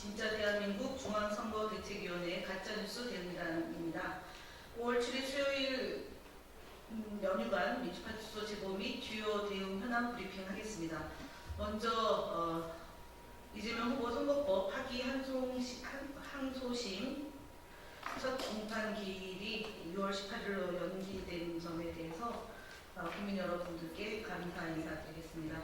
진짜 대한민국 중앙선거대책위원회 가짜뉴스 대응단입니다. 5월 7일 수요일 음, 연휴간 민주파출소 제보 및 주요 대응 현황 브리핑 하겠습니다. 먼저 어, 이재명 후보 선거법 파기 항소심, 한- 항소심 첫 공판기일이 6월 18일로 연기된 점에 대해서 어, 국민 여러분들께 감사 인사드리겠습니다.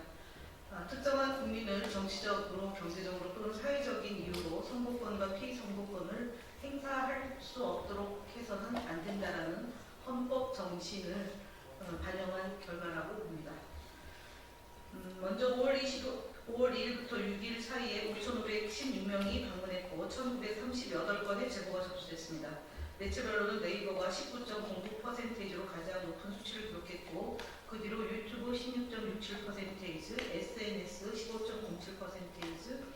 아, 특정한 국민을 정치적으로, 경제적으로 또는 사회적인 이유로 선거권과 피선거권을 행사할 수 없도록 해서는 안 된다라는 헌법 정신을 어, 반영한 결과라고 봅니다. 음, 먼저 5월 20일 5월 1일부터 6일 사이에 5,516명이 방문했고 1,938건의 제보가 접수됐습니다. 매체별로는 네이버가 19.09%로 가장 높은 수치를 기록했고 그 뒤로 유튜브 16.67%, SNS 15.07%,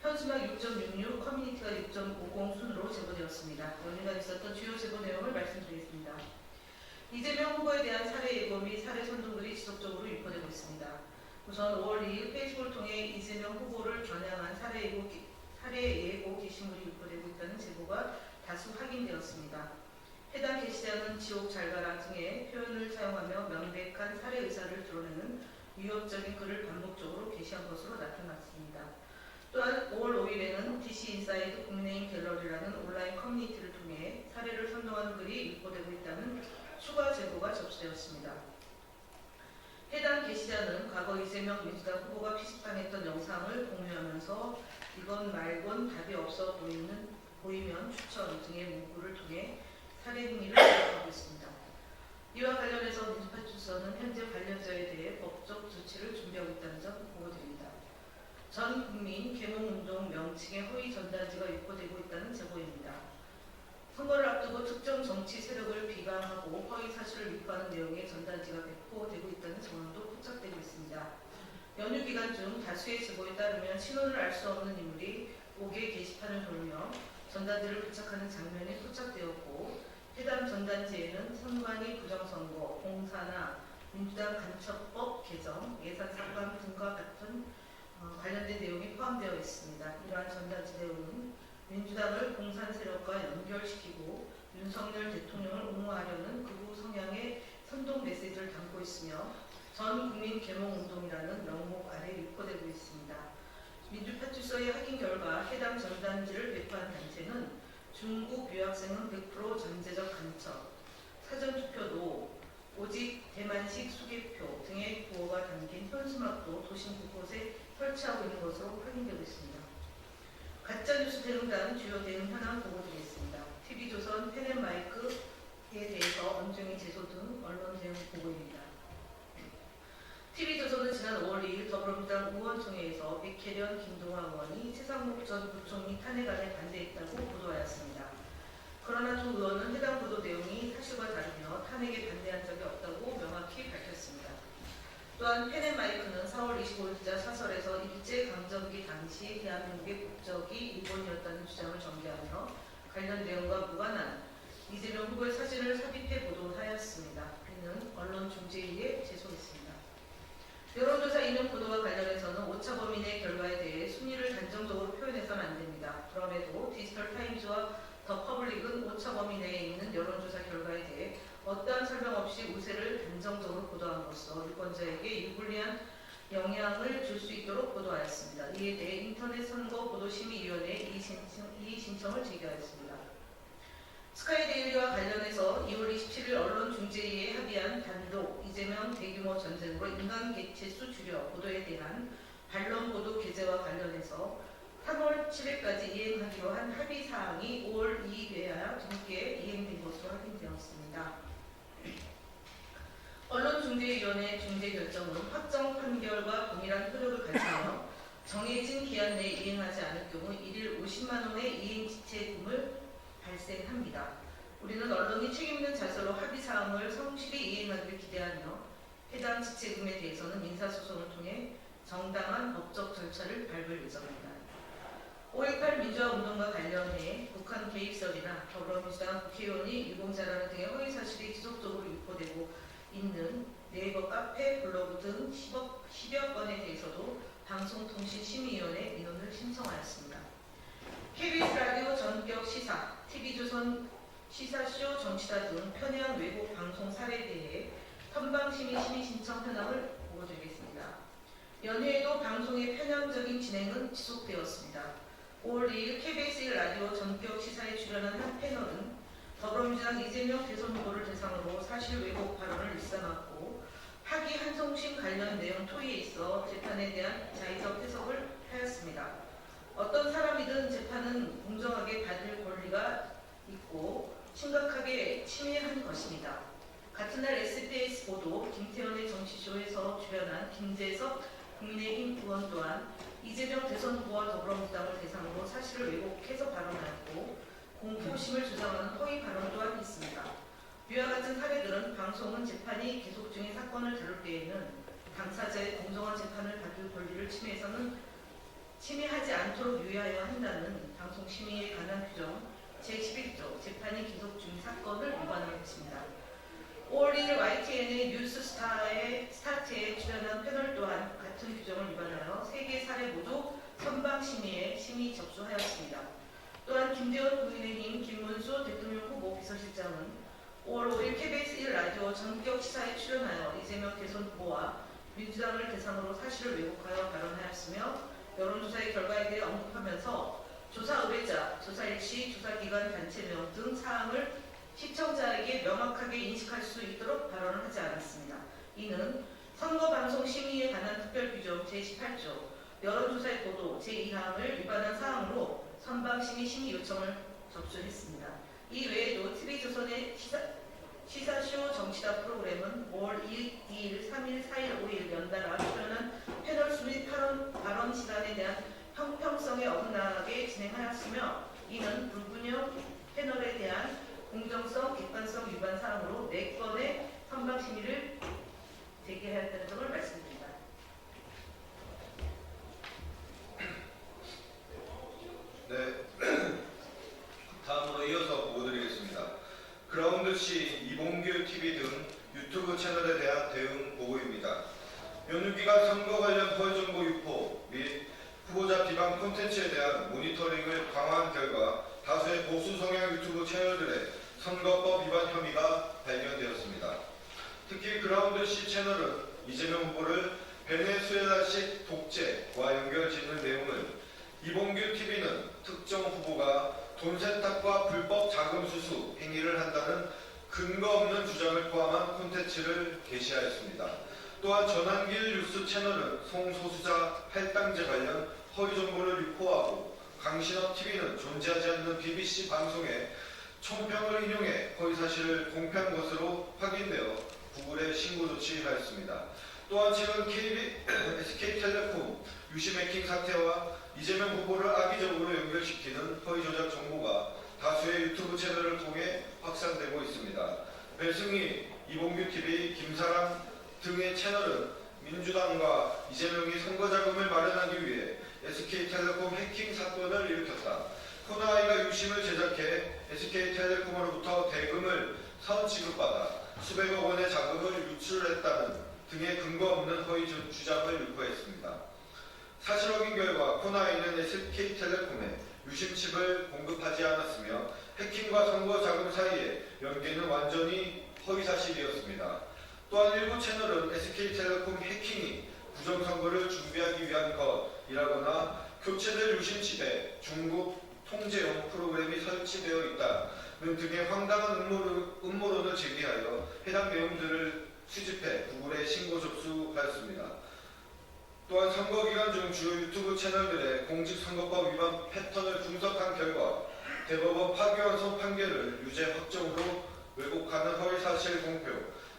현수막 6.66, 커뮤니티가 6.50 순으로 제보되었습니다. 연휴간 있었던 주요 제보 내용을 말씀드리겠습니다. 이재명 후보에 대한 살해 예고 및 살해 선동들이 지속적으로 유포되고 있습니다. 우선 5월 2일 페이스북을 통해 이재명 후보를 겨냥한 살해 예고, 기- 살해 예고 게시물이 유포되고 있다는 제보가 다수 확인되었습니다. 해당 게시자는 지옥 잘 가라 등의 표현을 사용하며 명백한 살해 의사를 드러내는 위협적인 글을 반복적으로 게시한 것으로 나타났습니다. 또한 5월 5일에는 DC 인사이드 국민의힘 갤러리라는 온라인 커뮤니티를 통해 살해를 선동하는 글이 유포되고 있다는 추가 제보가 접수되었습니다. 해당 게시자는 과거 이재명 민주당 후보가 피습당했던 영상을 공유하면서 이건 말곤 답이 없어 보이는 보이면 추천 등의 문구를 통해 살해 행위를 지속하고 있습니다. 이와 관련해서 민주파출소는 현재 관련자에 대해 법적 조치를 준비하고 있다는 점 보고드립니다. 전 국민 계몽운동 명칭의 허위 전단지가 유포되고 있다는 제보입니다. 선거를 앞두고 특정 정치 세력을 비방하고 허위 사실을 유포하는 내용의 전단지가 배포되고 있다는 정황도 포착되고 있습니다. 연휴 기간 중 다수의 제보에 따르면 신원을 알 수 없는 인물이 옥외 게시판을 돌며 전단지를 부착하는 장면이 포착되었고 해당 전단지에는 선관위 부정선거, 공사나 민주당 간첩법 개정, 예산상관 등과 같은 어, 관련된 내용이 포함되어 있습니다. 이러한 전단지 내용은 민주당을 공산 세력과 연결시키고 윤석열 대통령을 옹호하려는 극우 성향의 선동 메시지를 담고 있으며 전 국민 계몽 운동이라는 명목 아래 유포되고 있습니다. 민주파출소의 확인 결과 해당 전단지를 배포한 단체는 중국 유학생은 100% 전제적 간첩, 사전투표도 오직 대만식 수개표 등의 구호가 담긴 현수막도 도심 곳곳에 설치하고 있는 것으로 확인되고 있습니다. 가짜뉴스 대응단 주요 대응 현황 보고드리겠습니다. TV조선 펜앤마이크에 대해서 엄중히 제소 등 언론 대응 보고입니다. TV조선은 지난 5월 2일 더불어민주당 의원총회에서 백혜련, 김동화 의원이 최상목 전 부총리 탄핵안에 반대했다고 보도하였습니다. 그러나 두 의원은 해당 보도 내용이 사실과 다르며 탄핵에 반대한 적이 없다고 명확히 밝혔습니다. 또한 펜앤마이크는 4월 25일 기자 사설에서 일제강점기 당시 대한민국의 국적이 일본이었다는 주장을 전개하며 관련 내용과 무관한 이재명 후보의 사진을 삽입해 보도하였습니다. 이는 언론중재위에 제소했습니다. 여론조사 인용 보도와 관련해서는 오차범인의 결과에 대해 순위를 단정적으로 표현해서는 안 됩니다. 그럼에도 디지털 타임즈와 더 퍼블릭은 오차 범위 내에 있는 여론조사 결과에 대해 어떠한 설명 없이 우세를 단정적으로 보도한 것으로 유권자에게 유불리한 영향을 줄 수 있도록 보도하였습니다. 이에 대해 인터넷 선거 보도심의위원회에 이의 신청- 이의 신청을 제기하였습니다. 스카이데일리와 관련해서 2월 27일 언론 중재위에 합의한 단독 이재명 대규모 전쟁으로 인간 개체수 줄여 보도에 대한 반론 보도 게재와 관련해서 3월 7일까지 이행하기로 한 합의 사항이 5월 2일에야 함께 이행된 것으로 확인되었습니다. 언론중재위원회 중재 결정은 확정 판결과 동일한 효력을 가지며 정해진 기한 내에 이행하지 않을 경우 1일 50만 원의 이행 지체금을 발생합니다. 우리는 언론이 책임있는 자세로 합의 사항을 성실히 이행하기를 기대하며 해당 지체금에 대해서는 인사소송을 통해 정당한 법적 절차를 밟을 예정입니다. 5.18 민주화 운동과 관련해 북한 개입설이나 더불어민주당 국회의원이 유공자라는 등의 허위 사실이 지속적으로 유포되고 있는 네이버 카페, 블로그 등 10여, 10여 건에 대해서도 방송통신심의위원회 민원을 신청하였습니다. KBS 라디오 전격 시사, TV조선 시사쇼 정치다 등 편향 왜곡 방송 사례에 대해 선방심의 심의 신청 현황을 보고드리겠습니다. 연휴에도 방송의 편향적인 진행은 지속되었습니다. 5월 2일 KBS 1 라디오 전격 시사에 출연한 한 패널은 더불어민주당 이재명 대선 후보를 대상으로 사실 왜곡 발언을 일삼았고 학위 한송심 관련 내용 토의에 있어 재판에 대한 자의적 해석을 하였습니다. 어떤 사람이든 재판은 공정하게 받을 권리가 있고 심각하게 침해한 것입니다. 같은 날 SBS 보도 김태현의 정치쇼에서 출연한 김재석 국민의힘 의원 또한 이재명 대선 후보와 더불어민주당을 대상으로 사실을 왜곡해서 발언하였고 공포심을 주장하는 허위 발언 또한 있습니다. 위와 같은 사례들은 방송은 재판이 계속 중인 사건을 다룰 때에는 당사자의 공정한 재판을 받을 권리를 침해해서는 침해하지 않도록 유의하여야 한다는 방송 심의에 관한 규정 제11조 재판이 계속 중인 사건을 위반하고 있습니다. 5월 1일 YTN의 뉴스스타의 스타트에 출연한 패널 또한 같은 규정을 위반하여 세개 사례 모두 선방 심의에 심의 접수하였습니다. 또한 김대원 국민의힘 김문수 대통령 후보 비서실장은 5월 5일 KBS 1 라디오 전격 시사에 출연하여 이재명 대선 후보와 민주당을 대상으로 사실을 왜곡하여 발언하였으며 여론조사의 결과에 대해 언급하면서 조사 의뢰자, 조사 일시, 조사 기관 단체명 등 사항을 시청자에게 명확하게 인식할 수 있도록 발언을 하지 않았습니다. 이는 선거방송 심의에 관한 특별규정 제18조 여론조사의 보도 제2항을 위반한 사항으로 선방심의 심의 요청을 접수했습니다. 이 외에도 TV조선의 시사, 시사쇼 정치다 프로그램은 5월 2일, 2일, 3일, 4일, 5일 연달아 출연한 패널 수및 발언, 발언 시간에 대한 형평성에 어긋나게 진행하였으며 이는 불분명 패널에 대한 공정성, 객관성 위반 사항으로 4건의 선방 심의를 제기하였다는 점을 말씀드립니다. 네. 다음으로 이어서 보고드리겠습니다. 그라운드 C, 이봉규 TV 등 유튜브 채널에 대한 대응 보고입니다. 기간 선거 관련 허위 정보 유포 및 후보자 비방 콘텐츠에 대한 모니터링을 강화한 결과 다수의 보수 성향 유튜브 채널들의 선거법 위반 혐의가 발견되었습니다. 특히 그라운드 C 채널은 이재명 후보를 베네수엘라식 독재와 연결 짓는 내용을 이봉규 TV는 특정 후보가 돈 세탁과 불법 자금 수수 행위를 한다는 근거 없는 주장을 포함한 콘텐츠를 게시하였습니다. 또한 전환길 뉴스 채널은 송소수자 할당제 관련 허위 정보를 유포하고 강신업 TV는 존재하지 않는 BBC 방송에 총평을 인용해 허위 사실을 공표한 것으로 확인되어 구글에 신고 조치하였습니다. 또한 최근 KB, SK텔레콤 유심 해킹 사태와 이재명 후보를 악의적으로 연결시키는 허위 조작 정보가 다수의 유튜브 채널을 통해 확산되고 있습니다. 배승희, 이봉규 TV, 김사랑 등의 채널은 민주당과 이재명이 선거 자금을 마련하기 위해 SK텔레콤 해킹 사건을 일으켰다. 코나아이가 유심을 제작해 SK텔레콤으로부터 대금을 선 지급받아 수백억 원의 자금을 유출했다는 등의 근거 없는 허위 주- 주장을 유포했습니다. 사실 확인 결과 코나이는 SK텔레콤에 유심칩을 공급하지 않았으며 해킹과 선거 자금 사이에 연계는 완전히 허위 사실이었습니다. 또한 일부 채널은 SK텔레콤 해킹이 부정선거를 준비하기 위한 것이라거나 교체될 유심칩에 중국 통제용 프로그램이 설치되어 있다는 등의 황당한 음모론, 음모론을 제기하여 해당 내용들을 수집해 구글에 신고 접수하였습니다. 또한 선거 기간 중 주요 유튜브 채널들의 공직선거법 위반 패턴을 분석한 결과 대법원 파기환송 판결을 유죄 확정으로 왜곡하는 허위사실 공표,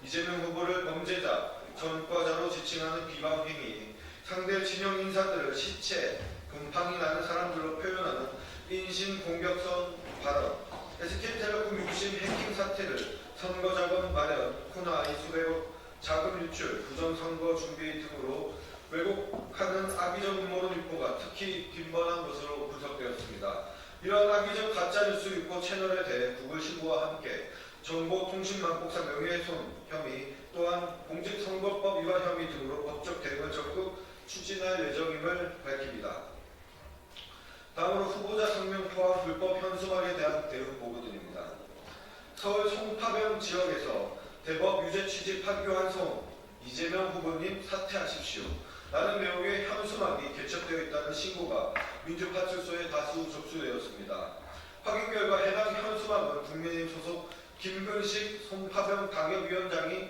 이재명 후보를 범죄자, 전과자로 지칭하는 비방 행위, 상대 진영 인사들을 시체, 금팡이 나는 사람들로 표현하는 인신 공격성 발언, SK텔레콤 유심 해킹 사태를 선거 자금 마련, 코나 이 수배업 자금 유출, 부정선거 준비 등으로 왜곡하는 악의적 음모론 유포가 특히 빈번한 것으로 분석되었습니다. 이러한 악의적 가짜뉴스 유포 채널에 대해 구글 신고와 함께 정보통신망법상 명예훼손 혐의 또한 공직선거법 위반 혐의 등으로 법적 대응을 적극 추진할 예정임을 밝힙니다. 다음으로 후보자 성명 포함 불법 현수막에 대한 대응 보고드립니다. 서울 송파병 지역에서 대법 유죄 취지 판교한 송 이재명 후보님 사퇴하십시오. 라는 내용의 현수막이 개첩되어 있다는 신고가 민주파출소에 다수 접수되었습니다. 확인 결과 해당 현수막은 국민의힘 소속 김근식 송파병 당협위원장이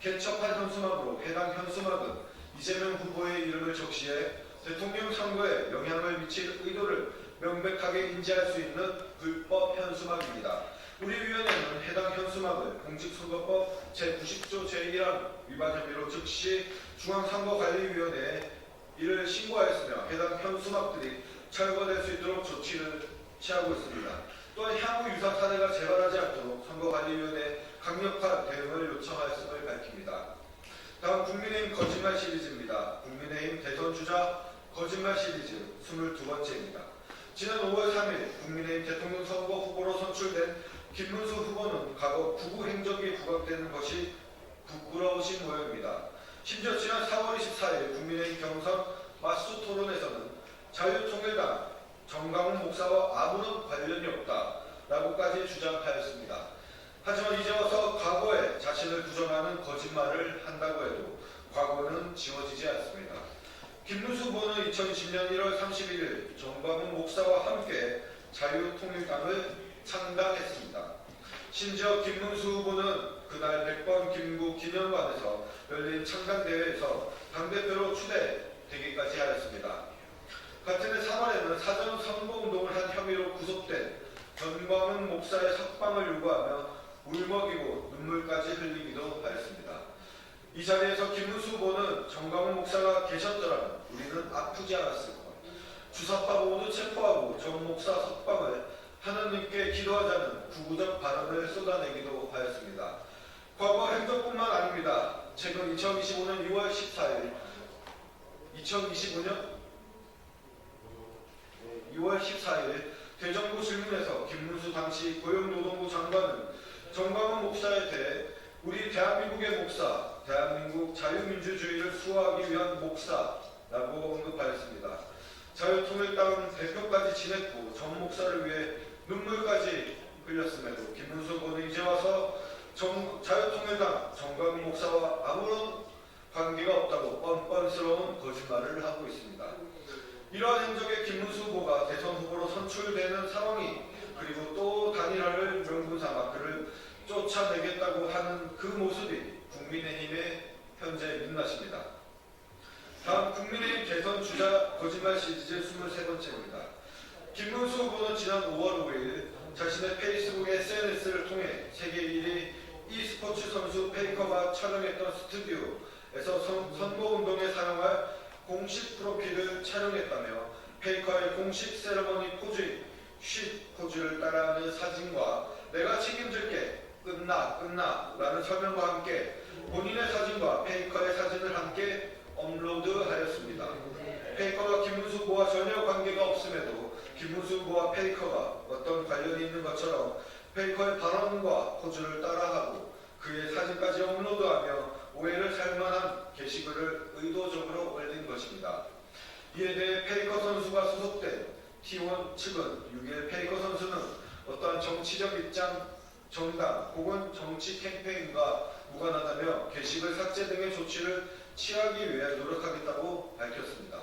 개첩한 현수막으로 해당 현수막은 이재명 후보의 이름을 적시해 대통령 선거에 영향을 미칠 의도를 명백하게 인지할 수 있는 불법 현수막입니다. 우리 위원회는 해당 현수막을 공직선거법 제90조 제1항 위반 혐의로 즉시 중앙선거관리위원회에 이를 신고하였으며 해당 현수막들이 철거될 수 있도록 조치를 취하고 있습니다. 또한 향후 유사 사례가 재발하지 않도록 선거관리위원회에 강력한 대응을 요청하였음을 밝힙니다. 다음 국민의힘 거짓말 시리즈입니다. 국민의힘 대선 주자 거짓말 시리즈 22번째입니다. 지난 5월 3일 국민의힘 대통령 선거 후보로 선출된 김문수 후보는 과거 구구 행적이 부각되는 것이 부끄러우신 모양입니다. 심지어 지난 4월 24일 국민의힘 경선 맞수 토론에서는 자유통일당 정강훈 목사와 아무런 관련이 없다라고까지 주장하였습니다. 하지만 이제 와서 과거에 자신을 부정하는 거짓말을 한다고 해도 과거는 지워지지 않습니다. 김문수 후보는 2010년 1월 31일 정광훈 목사와 함께 자유통일당을 창당했습니다. 심지어 김문수 후보는 그날 백번 김구 기념관에서 열린 창당대회에서 당대표로 추대되기까지 하였습니다. 같은 해 3월에는 사전 선거운동을 한 혐의로 구속된 전광훈 목사의 석방을 요구하며 울먹이고 눈물까지 흘리기도 하였습니다. 이 자리에서 김문수 후보는 정광훈 목사가 계셨더라면 우리는 아프지 않았을 것. 주사파 모두 체포하고 정 목사 석방을 하느님께 기도하자는 구구적 발언을 쏟아내기도 하였습니다. 과거 행적뿐만 아닙니다. 최근 2025년 6월 14일 2025년 6월 14일 대정부 질문에서 김문수 당시 고용노동부 장관은 정광훈 목사에 대해 우리 대한민국의 목사, 대한민국 자유민주주의를 수호하기 위한 목사라고 언급하였습니다. 자유통일당 대표까지 지냈고 정 목사를 위해 눈물까지 흘렸음에도 김문수 후보는 이제 와서 정- 자유통일당 정광훈 목사와 아무런 관계가 없다고 뻔뻔스러운 거짓말을 하고 있습니다. 이러한 행적에 김문수 후보가 대선 후보로 선출되는 상황이 그리고 또 단일화를 명분 삼아 그를 쫓아내겠다고 하는 그 모습이 국민의힘의 현재 민낯입니다. 다음 국민의힘 대선 주자 거짓말 시리즈 23번째입니다. 김문수 후보는 지난 5월 5일 자신의 페이스북 SNS를 통해 세계 1위 e스포츠 선수 페이커가 촬영했던 스튜디오에서 선, 선거운동에 사용할 공식 프로필을 촬영했다며 페이커의 공식 세레머니 포즈인 쉿 포즈를 따라하는 사진과 내가 책임질게 끝나 끝나 라는 설명과 함께 본인의 사진과 페이커의 사진을 함께 업로드하였습니다. 페이커와 김문수 후보와 전혀 관계가 없음에도 김문수 후보와 페이커가 어떤 관련이 있는 것처럼 페이커의 발언과 포즈를 따라하고 그의 사진까지 업로드하며 오해를 살 만한 게시글을 의도적으로 올린 것입니다. 이에 대해 페이커 선수가 소속된 T1 측은 6일 페이커 선수는 어떠한 정치적 입장, 정당 혹은 정치 캠페인과 무관하다며 게시글 삭제 등의 조치를 취하기 위해 노력하겠다고 밝혔습니다.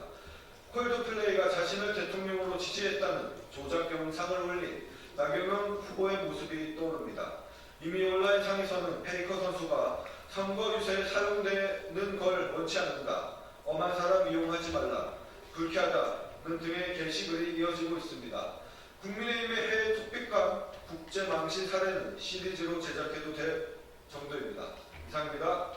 콜드플레이가 자신을 대통령으로 지지했다는 조작 영상을 올린 나경원 후보의 모습이 떠오릅니다. 이미 온라인 상에서는 페이커 선수가 선거 유세에 사용되는 걸 원치 않는다. 엄한 사람 이용하지 말라. 불쾌하다는 등의 게시글이 이어지고 있습니다. 국민의힘의 해외 투픽감 국제 망신 사례는 시리즈로 제작해도 될 정도입니다. 이상입니다.